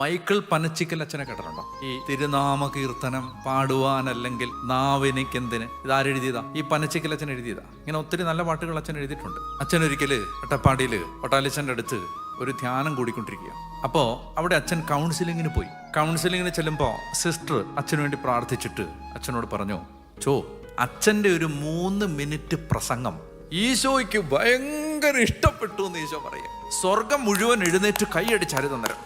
Michael Panachickal അച്ഛനെ കേട്ടിട്ടുണ്ടോ? ഈ തിരുനാമ കീർത്തനം പാടുവാൻ അല്ലെങ്കിൽ നാവിനിക്കെന്തിന്? ഇതാരെഴുതിയതാ? ഈ പനച്ചിക്കൽ അച്ഛൻ എഴുതിയതാ? ഇങ്ങനെ ഒത്തിരി നല്ല പാട്ടുകൾ അച്ഛൻ എഴുതിയിട്ടുണ്ട്. അച്ഛൻ ഒരിക്കൽ ഒട്ടപ്പാടിയിൽ ഒട്ടാലിച്ചന്റെ അടുത്ത് ഒരു ധ്യാനം കൂടിക്കൊണ്ടിരിക്കുക അപ്പോൾ അവിടെ അച്ഛൻ കൗൺസിലിങ്ങിന് പോയി. കൗൺസിലിങ്ങിന് ചെല്ലുമ്പോൾ സിസ്റ്റർ അച്ഛന് വേണ്ടി പ്രാർത്ഥിച്ചിട്ട് അച്ഛനോട് പറഞ്ഞു ചോ അച്ഛന്റെ ഒരു മൂന്ന് മിനിറ്റ് പ്രസംഗം ഈശോയ്ക്ക് ഭയങ്കര ഇഷ്ടപ്പെട്ടു എന്ന് ഈശോ പറയുക. സ്വർഗം മുഴുവൻ എഴുന്നേറ്റ് കൈയടിച്ചാരി തന്നേരം.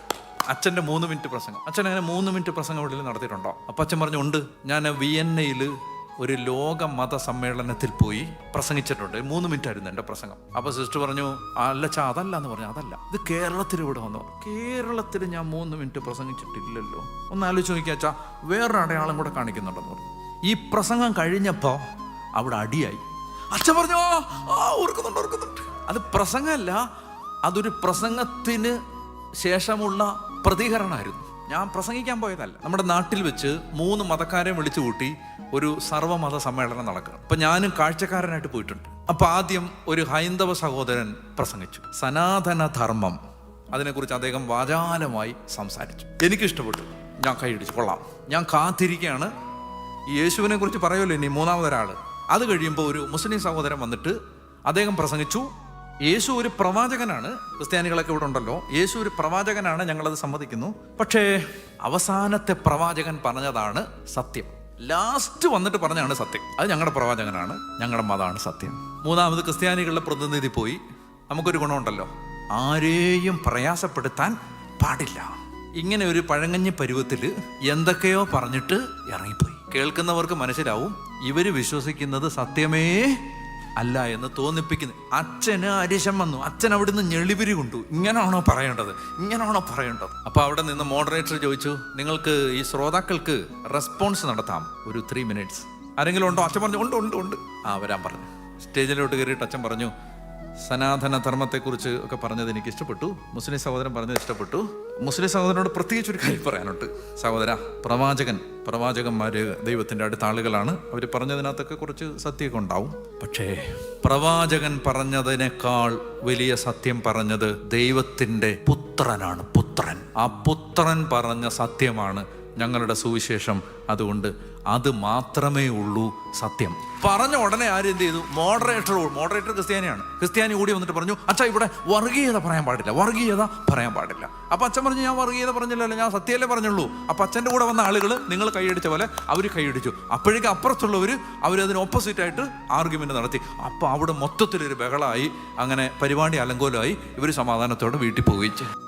അച്ഛന്റെ മൂന്ന് മിനിറ്റ് പ്രസംഗം. അച്ഛൻ അങ്ങനെ മൂന്ന് മിനിറ്റ് പ്രസംഗം ഉള്ളിൽ നടത്തിയിട്ടുണ്ടോ? അപ്പം അച്ഛൻ പറഞ്ഞു ഉണ്ട്. ഞാൻ വിയന്നയിൽ ഒരു ലോക മത സമ്മേളനത്തിൽ പോയി പ്രസംഗിച്ചിട്ടുണ്ട്. മൂന്ന് മിനിറ്റ് ആയിരുന്നു എന്റെ പ്രസംഗം. അപ്പോൾ സിസ്റ്റർ പറഞ്ഞു അല്ല ചാ അതല്ല എന്ന് പറഞ്ഞു. അതല്ല. ഇത് കേരളത്തിൽ ഇവിടെ വന്നു. കേരളത്തിൽ ഞാൻ മൂന്ന് മിനിറ്റ് പ്രസംഗിച്ചിട്ടില്ലല്ലോ. ഒന്ന് ആലോചിച്ച് നോക്കിയാ ചാ വേറൊരു അടയാളം കൂടെ കാണിക്കുന്നുണ്ടെന്ന് പറഞ്ഞു. ഈ പ്രസംഗം കഴിഞ്ഞപ്പോൾ അവിടെ അടിയായി. അച്ഛൻ പറഞ്ഞു ആ, ഓർക്കുന്നുണ്ട് ഓർക്കുന്നുണ്ട് അത് പ്രസംഗമല്ല അതൊരു പ്രസംഗത്തിന് ശേഷമുള്ള പ്രതികരണമായിരുന്നു. ഞാൻ പ്രസംഗിക്കാൻ പോയതല്ല. നമ്മുടെ നാട്ടിൽ വെച്ച് മൂന്ന് മതക്കാരെ വിളിച്ചു കൂട്ടി ഒരു സർവമത സമ്മേളനം നടക്കുക അപ്പൊ ഞാനും കാഴ്ചക്കാരനായിട്ട് പോയിട്ടുണ്ട്. അപ്പൊ ആദ്യം ഒരു ഹൈന്ദവ സഹോദരൻ പ്രസംഗിച്ചു. സനാതന ധർമ്മം അതിനെക്കുറിച്ച് അദ്ദേഹം വാചാലമായി സംസാരിച്ചു. എനിക്കിഷ്ടപ്പെട്ടു. ഞാൻ കൈയടിച്ചു. കൊള്ളാം. ഞാൻ കാത്തിരിക്കുകയാണ് യേശുവിനെ കുറിച്ച് പറയുമല്ലോ ഇനി മൂന്നാമതൊരാൾ അത് കഴിയുമ്പോൾ ഒരു മുസ്ലിം സഹോദരൻ വന്നിട്ട് അദ്ദേഹം പ്രസംഗിച്ചു. യേശു ഒരു പ്രവാചകനാണ്. ക്രിസ്ത്യാനികളൊക്കെ ഇവിടെ ഉണ്ടല്ലോ. യേശു ഒരു പ്രവാചകനാണ് ഞങ്ങളത് സമ്മതിക്കുന്നു. പക്ഷേ അവസാനത്തെ പ്രവാചകൻ പറഞ്ഞതാണ് സത്യം. ലാസ്റ്റ് വന്നിട്ട് പറഞ്ഞതാണ് സത്യം. അത് ഞങ്ങളുടെ പ്രവാചകനാണ് ഞങ്ങളുടെ മതമാണ് സത്യം. മൂന്നാമത് ക്രിസ്ത്യാനികളുടെ പ്രതിനിധി പോയി. നമുക്കൊരു ഗുണമുണ്ടല്ലോ. ആരെയും പ്രയാസപ്പെടുത്താൻ പാടില്ല. ഇങ്ങനെ ഒരു പഴങ്ങഞ്ഞ പരുവത്തിൽ എന്തൊക്കെയോ പറഞ്ഞിട്ട് ഇറങ്ങിപ്പോയി. കേൾക്കുന്നവർക്ക് മനസ്സിലാവും ഇവർ വിശ്വസിക്കുന്നത് സത്യമേ അല്ല എന്ന് തോന്നിപ്പിക്കുന്നു. അച്ഛന് അരിശം വന്നു. അച്ഛൻ അവിടുന്ന് ഞെളിവിരി കൊണ്ടു. ഇങ്ങനാണോ പറയേണ്ടത്? ഇങ്ങനാണോ പറയേണ്ടത്? അപ്പൊ അവിടെ നിന്ന് മോഡറേറ്റർ ചോദിച്ചു നിങ്ങൾക്ക് ഈ ശ്രോതാക്കൾക്ക് റെസ്പോൺസ് നടത്താം. ഒരു ത്രീ മിനിറ്റ്സ് ആരെങ്കിലും ഉണ്ടോ? അച്ഛൻ പറഞ്ഞു ഉണ്ട് ഉണ്ട് ഉണ്ട്. ആ വരാൻ പറഞ്ഞു. സ്റ്റേജിലോട്ട് കയറിയിട്ട് അച്ഛൻ പറഞ്ഞു സനാതന ധർമ്മത്തെക്കുറിച്ച് ഒക്കെ പറഞ്ഞത് എനിക്ക് ഇഷ്ടപ്പെട്ടു. മുസ്ലിം സഹോദരൻ പറഞ്ഞത് ഇഷ്ടപ്പെട്ടു. മുസ്ലിം സഹോദരനോട് പ്രത്യേകിച്ച് ഒരു കാര്യം പറയാനുണ്ട്. സഹോദര പ്രവാചകൻ പ്രവാചകന്മാര് ദൈവത്തിന്റെ അടുത്ത ആളുകളാണ്. അവർ പറഞ്ഞതിനകത്തൊക്കെ കുറച്ച് സത്യമൊക്കെ ഉണ്ടാവും. പക്ഷേ പ്രവാചകൻ പറഞ്ഞതിനേക്കാൾ വലിയ സത്യം പറഞ്ഞത് ദൈവത്തിന്റെ പുത്രനാണ് പുത്രൻ. ആ പുത്രൻ പറഞ്ഞ സത്യമാണ് ഞങ്ങളുടെ സുവിശേഷം അതുകൊണ്ട് അത് മാത്രമേ ഉള്ളൂ സത്യം. പറഞ്ഞ ഉടനെ ആരും എന്ത് ചെയ്തു? മോഡറേറ്റർ മോഡറേറ്റർ ക്രിസ്ത്യാനിയാണ്. ക്രിസ്ത്യാനി കൂടി വന്നിട്ട് പറഞ്ഞു അച്ഛാ ഇവിടെ വർഗീയത പറയാൻ പാടില്ല. വർഗീയത പറയാൻ പാടില്ല. അപ്പൊ അച്ഛൻ പറഞ്ഞു ഞാൻ വർഗീയത പറഞ്ഞില്ലല്ലോ. ഞാൻ സത്യമല്ലേ പറഞ്ഞുള്ളൂ. അപ്പൊ അച്ഛന്റെ കൂടെ വന്ന ആളുകൾ നിങ്ങൾ കൈയടിച്ച പോലെ അവർ കൈയടിച്ചു. അപ്പോഴേക്കും അപ്പുറത്തുള്ളവർ അവരതിന് ഓപ്പോസിറ്റ് ആയിട്ട് ആർഗ്യുമെന്റ് നടത്തി. അപ്പോൾ അവിടെ മൊത്തത്തിലൊരു ബഹളമായി അങ്ങനെ പരിപാടി അലങ്കോലമായി. ഇവർ സമാധാനത്തോടെ വീട്ടിൽ പോയിച്ച്